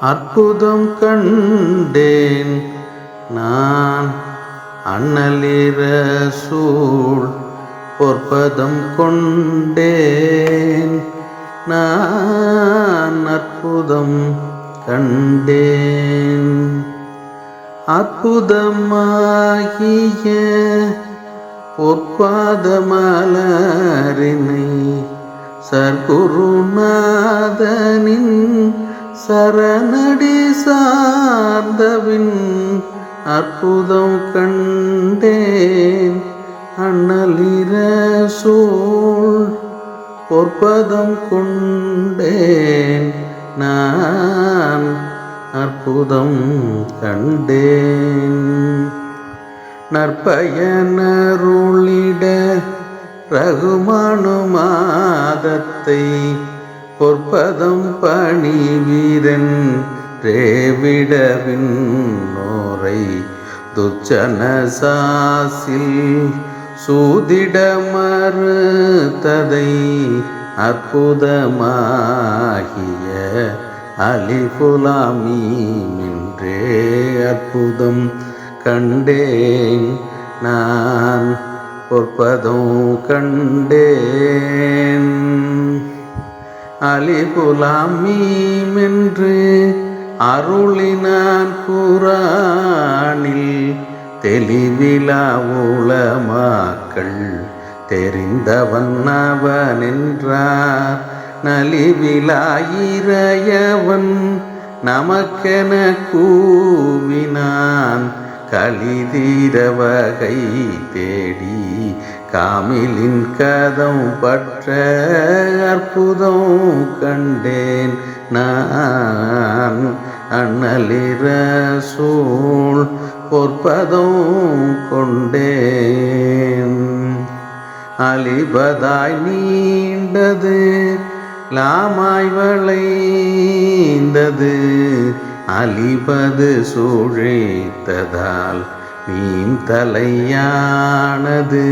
அற்புதம் கண்டேன். நான் அண்ணலிர சூழ் பொற்பதம் கொண்டேன். நான் அற்புதம் கண்டேன். அற்புதமாகிய பொற்பாத மலரினை சர்க்குருநாதனின் சரணடி சார்ந்தவின் அற்புதம் கண்டேன். அண்ணலிர சூழ் பொற்பதம் கொண்டேன். நான் அற்புதம் கண்டேன். நற்பயனருளிட ரகுமானு மாதத்தை பொற்பதம் பணி வீரன் ரேவிடவின் நோரை துச்சன சாசில் சூதிட மறுத்ததை அற்புதமாகிய அலிபுலாமீன்றே அற்புதம் கண்டேன் நான் பொற்பதும் கண்டேன். அலிபுலாமீமென்று அருளினான் குரானில். தெளிவிலா உளமாக்கள் தெரிந்தவன் அவன் என்றார் நலிவிலாயிரையவன் நமக்கென கூவினான். கலிதீர வகை தேடி காமிலின் கதம் பற்ற அற்புதம் கண்டேன். நான் அண்ணலிர சூழ் பொற்பதம் கொண்டேன். அலிபதாய் நீண்டது லாமாய் வளைந்தது அலிபது சூழித்ததால் மீன் தலையானது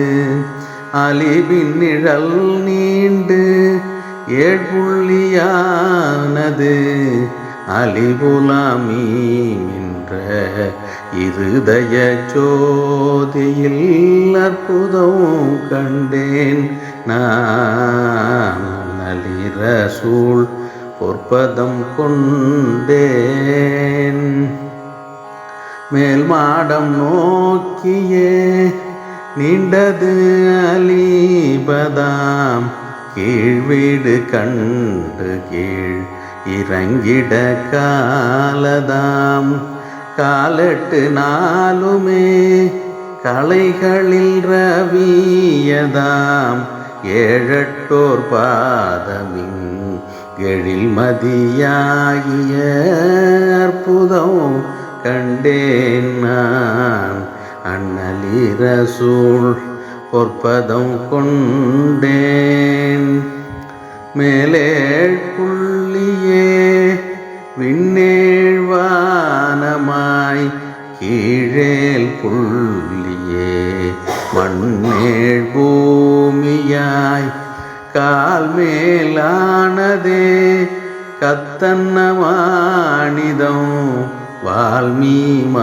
அலிபின் நிழல் நீண்டு ஏழ்புள்ளியானது. அலிபுலாமீன்ற இருதய ஜோதியில் அற்புதம் கண்டேன். நான் நலிர சூழ் பொற்பதம் கொண்டேன். மேல் மாடம் நோக்கியே நீண்டது அலீபதாம். கீழ் வீடு கண்டு கீழ் இறங்கிட காலதாம். காலெட்டு நாளுமே கலைகளில் ரவியதாம். ஏழட்டோர் பாதமின் எழில் மதியாகிய அற்புதம் கண்டேன் நான். அண்ணலிர சூழ் பொற்பதம் கொண்டேன். மேலே புள்ளியே விண்ணேழ்வானமாய் கீழேல் புள்ளியே மண்ணேழ் பூமியாய் கால் மேலானதே கத்தன்னமானிதம் வால்மீமானது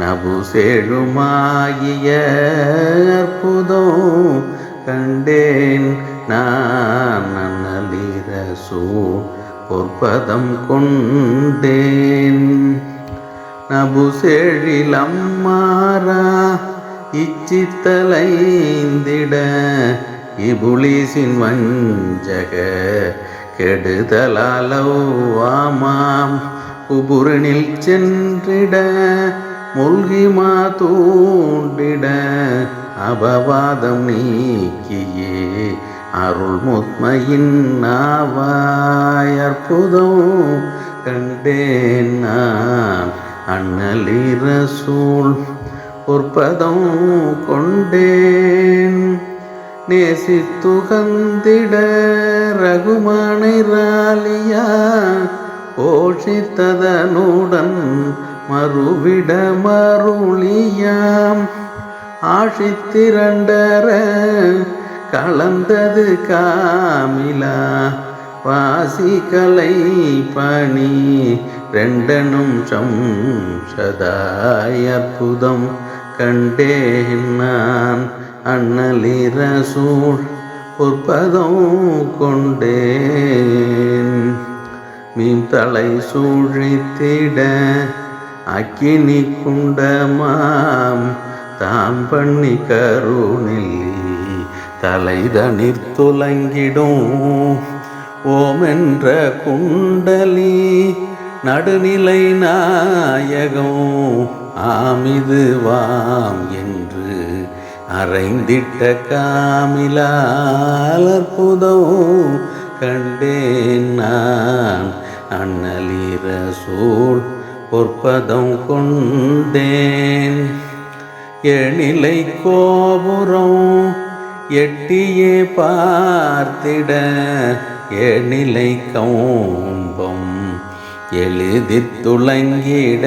நபுசெழுமாகிய அற்புதம் கண்டேன் நான் நன்னலிர சூழ் பொற்பதம் கொண்டேன். நபுசெழிலம்மாரா இச்சித்தலைந்திட இபுலிசின் வஞ்சக கெடுதலாலவாமாம். குபுரனில் சென்றிட முல்கிமா தூண்டிட அபவாதம் நீக்கியே அருள் முத்மையின் நாவாய் அற்புதம் கண்டேன் நான். அண்ணலிர சூழ் பொற்பதம் கொண்டேன். நேசித்துகந்திட ரகுமானை ராலியா போஷித்ததனுடன் மறுவிட மருளியாம். ஆஷித்திரண்டர கலந்தது காமிலா வாசிகலை பணி ரெண்டனும் சம்சதாய் அற்புதம் கண்டேன் நான் அண்ணலிர சூழ் பொற்பதம் கொண்டேன். மீன் தலை சூழித்திட அக்கினி குண்டமாம். தாம் பண்ணி கருணெல்லி தலைதனிற் துலங்கிடும். ஓமென்ற குண்டலி நடுநிலை நாயகம் ஆமிது வாம் என்று அரைந்திட்ட காமிலால் அற்புதம் கண்டேன் நான். அண்ணலீர சூழ் பொற்பதம் கொண்டேன். எழிலை கோபுரம் எட்டியே பார்த்திட எழிலை கௌம்பம் எழுதித் துளங்கிட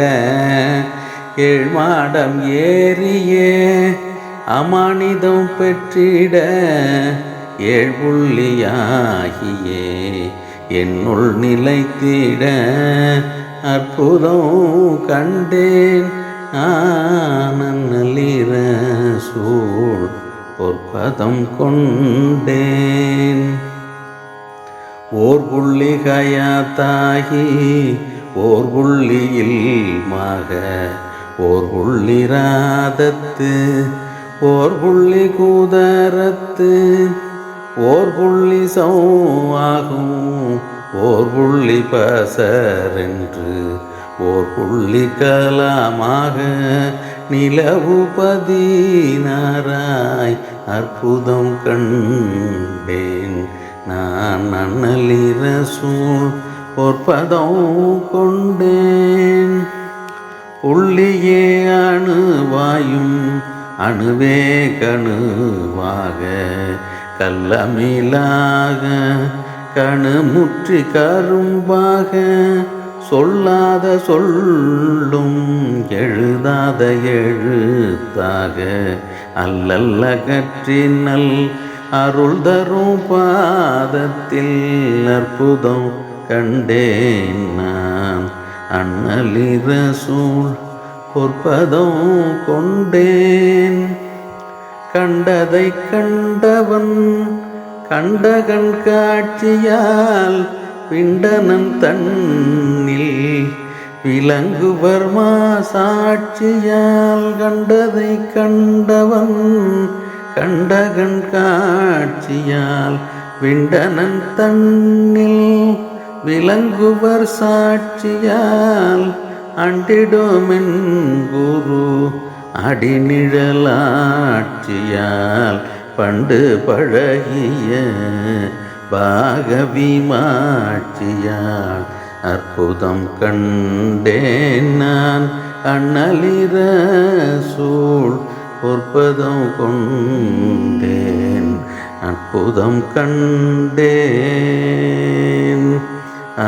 ஏழ்மாடம் ஏறியே அமானிதம் பெற்றிட ஏழ்புள்ளியாகியே. என்னுள் நிலைத்திட அற்புதம் கண்டேன். ஆனல்லிர சூழ் பொற்பதம் கொண்டேன். ஓர் புள்ளி கயாத்தாகி ஓர் புள்ளியில் மாக ஓர் ராதத்து ஓர் புள்ளி கூதரத்து ஓர் புள்ளி சௌவாகும் ஓர் புள்ளி பசரென்று ஓர் புள்ளி கலாமாக நிலவு பதினாராய் அற்புதம் கண்டேன். நான் அண்ணலிர சூழ் பொற்பதம் கொண்டேன். புள்ளியே அணுவாயும் அணுவே கணுவாக கல்லமிலாக கணு முற்றி கரும்பாக சொல்லாத சொல்லும் எழுதாத எழுத்தாக அல்லல்ல கற்றினல் அருள் தரும் பாதத்தில் அற்புதம் கண்டேன் நான். அண்ணலிர சூழ் பொற்பதம் கொண்டேன். கண்டதை கண்டவன் கண்டகன் காட்சியால் பிண்டனன் தன்னில் விலங்குவர் மாசாட்சியால் கண்டதை கண்டவன் கண்டகன் காட்சியால் விண்டனன் தன்னில் விலங்குவர் சாட்சியால் அண்டிடுமென் குரு அடிநிழலாட்சியால் பண்டு பழகிய பாகவிமாட்சியால் அற்புதம் கண்டேன் நான். அண்ணலிர சூழ் பொற்பதம் கொண்டேன். அற்புதம் கண்டேன். ஆ